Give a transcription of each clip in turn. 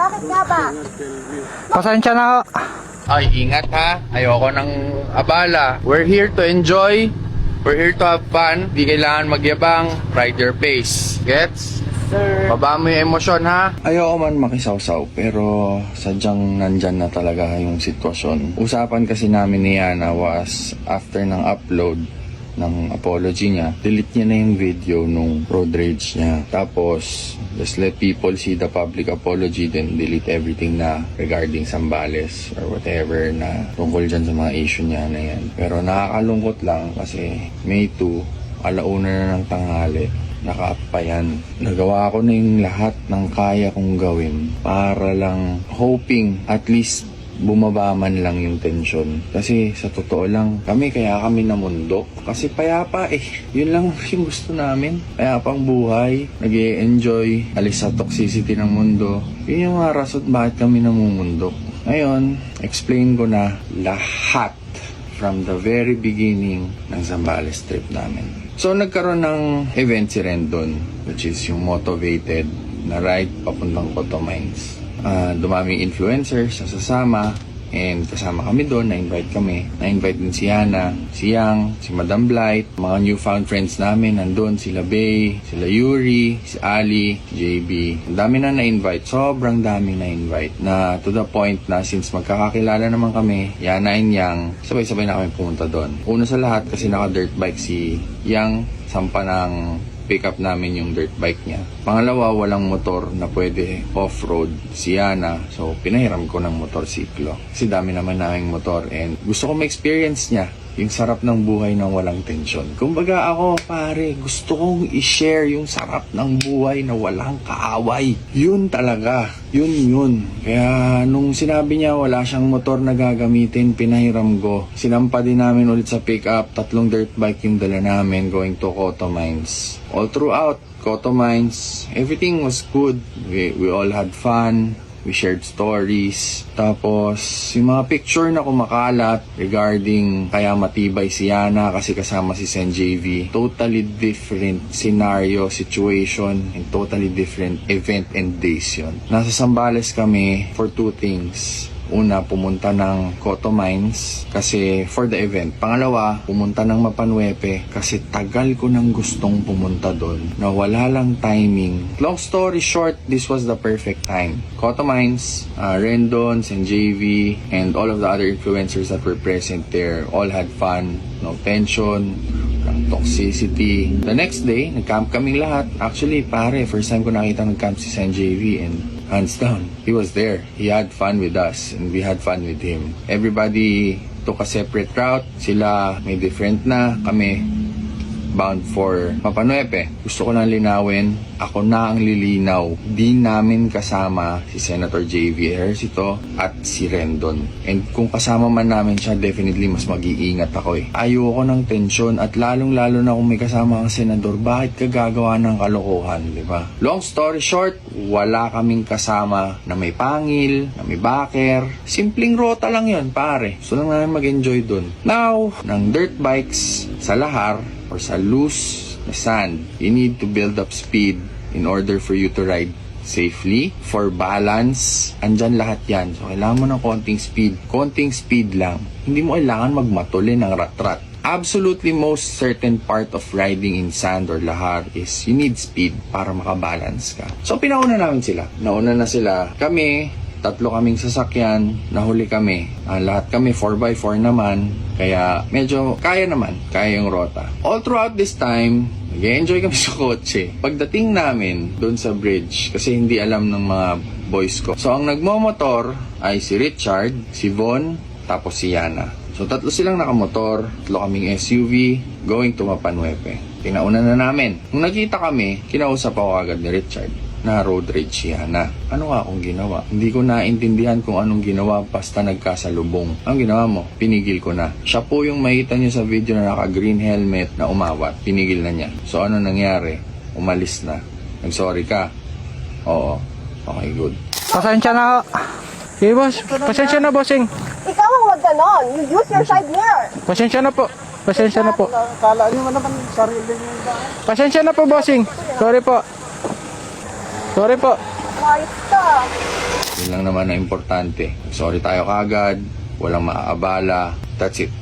Bakit nga ba? Pasensya na ho. Ay, ingat ha. Ayoko ng abala. We're here to enjoy. We're here to have fun. Di kailangan magyabang. Ride your pace. Gets? Sir. Baba mo yung emosyon ha. Ayoko man makisawsaw pero sadyang nandyan na talaga yung sitwasyon. Usapan kasi namin ni Yana was after ng upload ng apology niya, delete niya na yung video nung road rage niya. Tapos, just let people see the public apology then delete everything na regarding Sambales or whatever na tungkol dyan sa mga issue niya na yan. Pero nakakalungkot lang kasi May 2, alauna na ng tanghali naka-up. Nagawa ko na yung lahat ng kaya kong gawin para lang hoping at least bumaba man lang yung tension. Kasi sa totoo lang, kami kaya kami namundok. Kasi payapa eh. Yun lang yung gusto namin. Payapang buhay, nag enjoy alis sa toxicity ng mundo. Yun yung mga rason bakit kami namumundok. Ngayon, explain ko na lahat from the very beginning ng Zambales trip namin. So nagkaroon ng event si Rendon which is yung motivated na ride papuntang Coto Mines. Ah, dumaming influencers sa sasama and kasama kami doon, na-invite kami. Na-invite din si Yana, si Yang, si Madam Blight, mga newfound friends namin, nandun sila Bay, sila Yuri, si Ali, JB. Ang dami na na-invite, sobrang daming na-invite. Na to the point na since magkakakilala naman kami, Yana and Yang, sabay-sabay na kami pumunta doon. Una sa lahat kasi naka-dirt bike si Yang, sampa ng pick up namin yung dirt bike niya. Pangalawa, walang motor na pwede off-road si Yana. So, pinahiram ko ng motorsiklo. Kasi dami naman naming motor and gusto ko ma-experience niya yung sarap ng buhay ng walang tensyon. Kumbaga ako, pare, gusto kong i-share yung sarap ng buhay na walang kaaway. Yun talaga. Yun yun. Kaya nung sinabi niya wala siyang motor na gagamitin, pinahiram ko. Sinampa din namin ulit sa pickup. Tatlong dirt bike yung dala namin going to Coto Mines. All throughout, Coto Mines, everything was good. We, we all had fun. We shared stories. Tapos, yung mga picture na kumakalat regarding kaya matibay si Yana kasi kasama si Sen JV. Totally different scenario, situation, and totally different event and days yun. Nasa Sambales kami for two things. Una, pumunta ng Coto Mines kasi for the event. Pangalawa, pumunta ng Mapanwepe kasi tagal ko nang gustong pumunta doon na wala lang timing. Long story short, this was the perfect time. Coto Mines, uh, Rendon, JV, and all of the other influencers that were present there all had fun, no tension, walang toxicity. The next day, nag-camp kaming lahat. Actually, pare, first time ko nakita nag-camp si San JV and hands down, he was there. He had fun with us and we had fun with him. Everybody took a separate route. Sila may different na. Kami bound for Mapanuepe. Gusto ko lang linawin, ako na ang lilinaw. Di namin kasama si Senator J.V. Ejercito at si Rendon. And kung kasama man namin siya, definitely mas mag-iingat ako eh. Ayoko ng tensyon at lalong-lalo na kung may kasama ang senador, bakit ka gagawa ng kalokohan, di ba? Long story short, wala kaming kasama na may pangil, na may backer. Simpleng rota lang yon pare. Gusto lang namin mag-enjoy dun. Now, ng dirt bikes sa lahar, or sa loose na sand, you need to build up speed in order for you to ride safely. For balance, andyan lahat yan. So, kailangan mo ng konting speed. Konting speed lang. Hindi mo kailangan magmatuli ng rat-rat. Absolutely most certain part of riding in sand or lahar is you need speed para makabalance ka. So, pinauna namin sila. Nauna na sila. Kami, tatlo kaming sasakyan, nahuli kami. Ah, lahat kami 4x4 naman, kaya medyo kaya naman, kaya yung rota. All throughout this time, nag-enjoy kami sa kotse. Pagdating namin doon sa bridge, kasi hindi alam ng mga boys ko. So, ang nagmomotor ay si Richard, si Von, tapos si Yana. So, tatlo silang nakamotor, tatlo kaming SUV, going to Mapanuepe. Pinauna na namin. Nung nakita kami, kinausap ako agad ni Richard na road rage si Yana. Ano nga akong ginawa? Hindi ko naintindihan kung anong ginawa basta nagkasalubong. Ang ginawa mo, pinigil ko na. Siya po yung makita niyo sa video na naka-green helmet na umawat. Pinigil na niya. So ano nangyari? Umalis na. Nag-sorry ka? Oo. Okay, good. Pasensya na. Sige boss, pasensya na bossing. Ikaw ang wag ganon. You use your side mirror. Pasensya na po. Pasensya na po. Kala nyo naman sarili ba? Pasensya na po bossing. Sorry po. Sorry po. Ayos ka. Yun lang naman ang importante. Sorry tayo kagad, walang maaabala. That's it.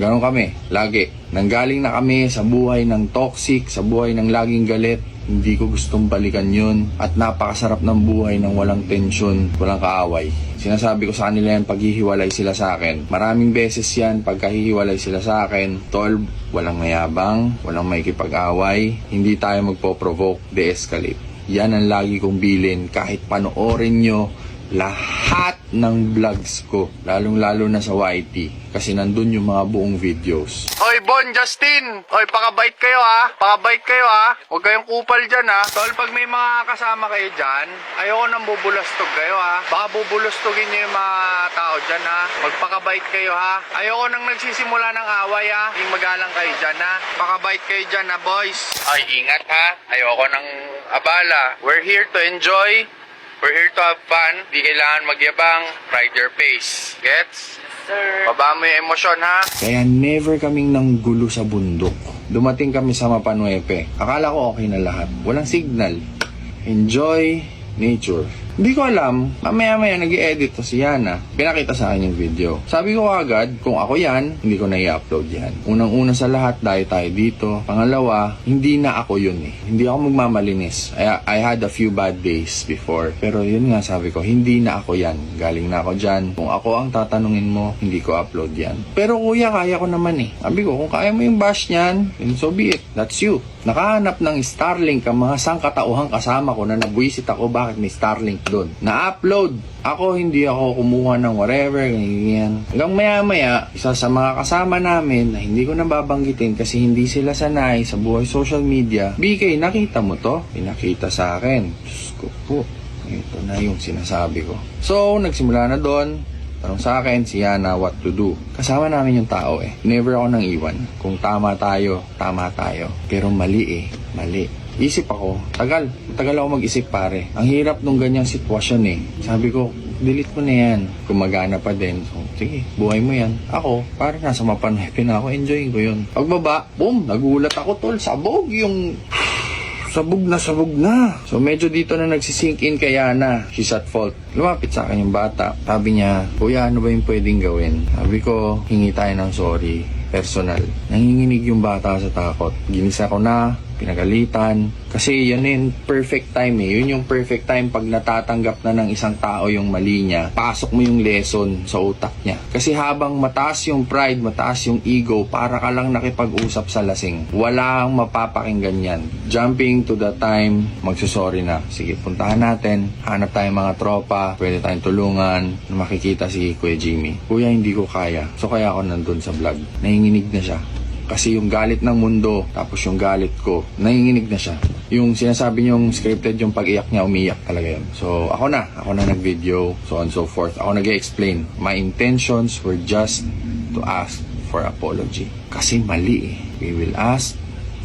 Ganon kami, lagi. Nanggaling na kami sa buhay ng toxic, sa buhay ng laging galit. Hindi ko gustong balikan yun. At napakasarap ng buhay ng walang tensyon, walang kaaway. Sinasabi ko sa kanila yan, paghihiwalay sila sa akin. Maraming beses yan, pagkahihiwalay sila sa akin. Tol, walang mayabang, walang maikipag-away. Hindi tayo magpo-provoke, de-escalate. Yan ang lagi kong bilin. Kahit panoorin nyo lahat ng vlogs ko, lalong-lalo na sa YT, kasi nandun yung mga buong videos. Oy, Bon, Justin! Oy, pakabait kayo ha! Pakabait kayo ha! Huwag kayong kupal dyan ha! Tol, pag may mga kasama kayo dyan, ayoko nang bubulastog kayo ha! Baka bubulastogin nyo yung mga tao dyan ha! Magpakabait kayo ha! Ayoko nang nagsisimula ng away ha! Hindi magalang kayo dyan ha! Pakabait kayo dyan ha, boys! Ay, ingat ha! Ayoko nang abala. We're here to enjoy We're here to have fun. Di kailangan magyabang. Ride your pace. Gets? Sir. Baba mo yung emosyon, ha? Kaya never kaming nanggulo sa bundok. Dumating kami sa Mapanuepe. Akala ko okay na lahat. Walang signal. Enjoy nature. Hindi ko alam, mamaya-maya nag edit to si Yana. Pinakita sa akin yung video. Sabi ko agad, kung ako yan, hindi ko na i-upload yan. Unang-una sa lahat, dahil tayo dito. Pangalawa, hindi na ako yun eh. Hindi ako magmamalinis. I, I had a few bad days before. Pero yun nga sabi ko, hindi na ako yan. Galing na ako dyan. Kung ako ang tatanungin mo, hindi ko upload yan. Pero kuya, kaya ko naman eh. Sabi ko, kung kaya mo yung bash niyan, then so be it. That's you. Nakahanap ng Starlink ang mga sangkatauhang kasama ko na nabwisit ako bakit may Starlink doon. Na-upload. Ako hindi ako kumuha ng whatever, ganyan. Hanggang maya-maya, isa sa mga kasama namin na hindi ko nababanggitin kasi hindi sila sanay sa buhay social media. BK, nakita mo to? Pinakita sa akin. Diyos ko po. Ito na yung sinasabi ko. So, nagsimula na doon. Tanong sa akin, si Yana, what to do. Kasama namin yung tao eh. Never ako nang iwan. Kung tama tayo, tama tayo. Pero mali eh, mali. Isip ako, tagal, tagal ako mag-isip pare. Ang hirap nung ganyang sitwasyon eh. Sabi ko, delete mo na yan. Gumagana pa din. So, sige, buhay mo yan. Ako, parang nasa mapanuhipin na ako, enjoying ko yun. Pagbaba, boom, nagulat ako tol, sabog yung sabog na sabog na. So medyo dito na nagsisink in kay Yana. She's at fault. Lumapit sa akin yung bata. Sabi niya, Kuya, ano ba yung pwedeng gawin? Sabi ko, hingi tayo ng sorry. Personal. Nanginginig yung bata sa takot. Ginisa ko na, pinagalitan. Kasi yan yung perfect time eh. Yun yung perfect time pag natatanggap na ng isang tao yung mali niya. Pasok mo yung lesson sa utak niya. Kasi habang mataas yung pride, mataas yung ego, para ka lang nakipag-usap sa lasing. Walang mapapakinggan yan. Jumping to the time, magsusorry na. Sige, puntahan natin. Hanap tayong mga tropa. Pwede tayong tulungan. Makikita si Kuya Jimmy. Kuya, hindi ko kaya. So kaya ako nandun sa vlog. Nanginginig na siya. Kasi yung galit ng mundo, tapos yung galit ko, nanginginig na siya. Yung sinasabi niyong scripted, yung pag-iyak niya, umiyak talaga yun. So, ako na. Ako na nag-video, so on so forth. Ako nag-explain. My intentions were just to ask for apology. Kasi mali eh. We will ask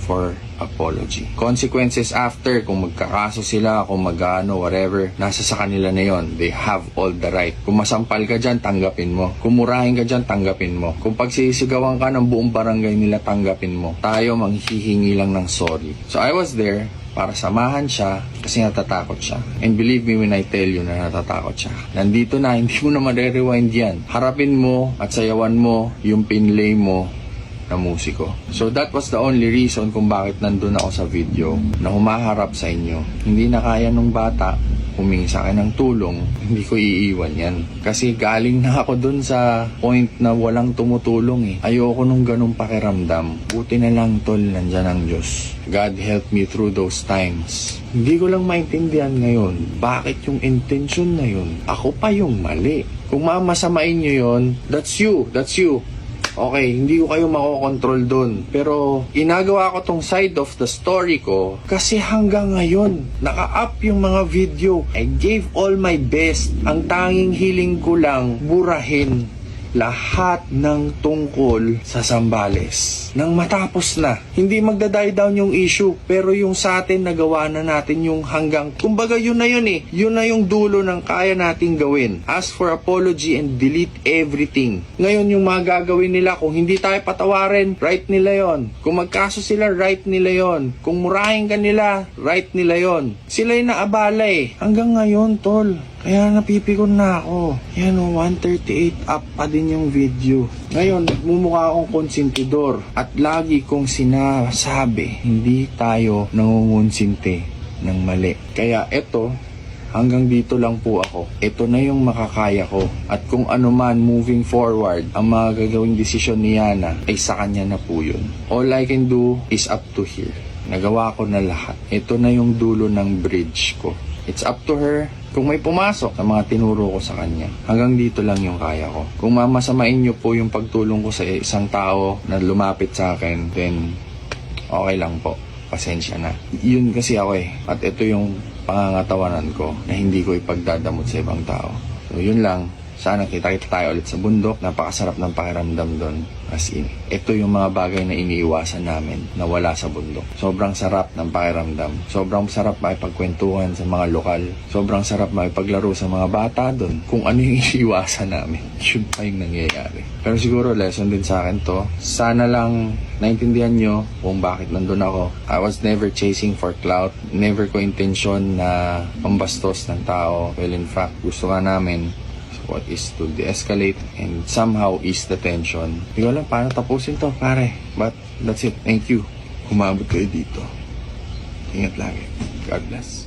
for apology. Consequences after, kung magkakaso sila, kung magano, whatever, nasa sa kanila na yon. They have all the right. Kung masampal ka dyan, tanggapin mo. Kung murahin ka dyan, tanggapin mo. Kung pagsisigawan ka ng buong barangay nila, tanggapin mo. Tayo manghihingi lang ng sorry. So I was there para samahan siya kasi natatakot siya. And believe me when I tell you na natatakot siya. Nandito na, hindi mo na ma-rewind yan. Harapin mo at sayawan mo yung pinlay mo na musiko. So that was the only reason kung bakit nandun ako sa video na humaharap sa inyo. Hindi na kaya nung bata humingi sa akin ng tulong, hindi ko iiwan yan. Kasi galing na ako dun sa point na walang tumutulong eh. Ayoko nung ganung pakiramdam. Buti na lang tol, nandyan ang Diyos. God help me through those times. Hindi ko lang maintindihan ngayon, bakit yung intention na yun? Ako pa yung mali. Kung mamasamain nyo yun, that's you, that's you. Okay, hindi ko kayo makokontrol doon. Pero inagawa ko tong side of the story ko kasi hanggang ngayon, naka-up yung mga video. I gave all my best. Ang tanging hiling ko lang, burahin lahat ng tungkol sa Sambales. Nang matapos na, hindi magda-die down yung issue, pero yung sa atin nagawa na natin yung hanggang, kumbaga yun na yun eh, yun na yung dulo ng kaya nating gawin. Ask for apology and delete everything. Ngayon yung mga gagawin nila, kung hindi tayo patawarin, right nila yon. Kung magkaso sila, right nila yon. Kung murahin ka nila, right nila yon. Sila yung naabala eh. Hanggang ngayon, tol, Kaya napipikon na ako. Yan o, 138 up pa din yung video. Ngayon, nagmumukha akong konsentidor. At lagi kong sinasabi, hindi tayo nangungonsinti ng mali. Kaya eto, hanggang dito lang po ako. Ito na yung makakaya ko. At kung ano man moving forward, ang mga gagawing desisyon ni Yana ay sa kanya na po yun. All I can do is up to here. Nagawa ko na lahat. Ito na yung dulo ng bridge ko. It's up to her kung may pumasok sa mga tinuro ko sa kanya. Hanggang dito lang yung kaya ko. Kung mamasamain niyo po yung pagtulong ko sa isang tao na lumapit sa akin, then okay lang po. Pasensya na. Yun kasi ako eh. At ito yung pangangatawanan ko na hindi ko ipagdadamot sa ibang tao. So yun lang. Sana kita-kita tayo ulit sa bundok. Napakasarap ng pakiramdam doon. As in, ito yung mga bagay na iniiwasan namin na wala sa bundok. Sobrang sarap ng pakiramdam. Sobrang sarap makipagkwentuhan sa mga lokal. Sobrang sarap makipaglaro sa mga bata doon. Kung ano yung iniiwasan namin. Yun pa yung nangyayari. Pero siguro lesson din sa akin to. Sana lang naintindihan nyo kung bakit nandun ako. I was never chasing for clout. Never ko intention na pambastos ng tao. Well, in fact, gusto ka namin what is to de-escalate and somehow ease the tension. Hindi ko alam paano tapusin to, pare. But that's it. Thank you. Umabot kayo dito. Ingat lagi. God bless.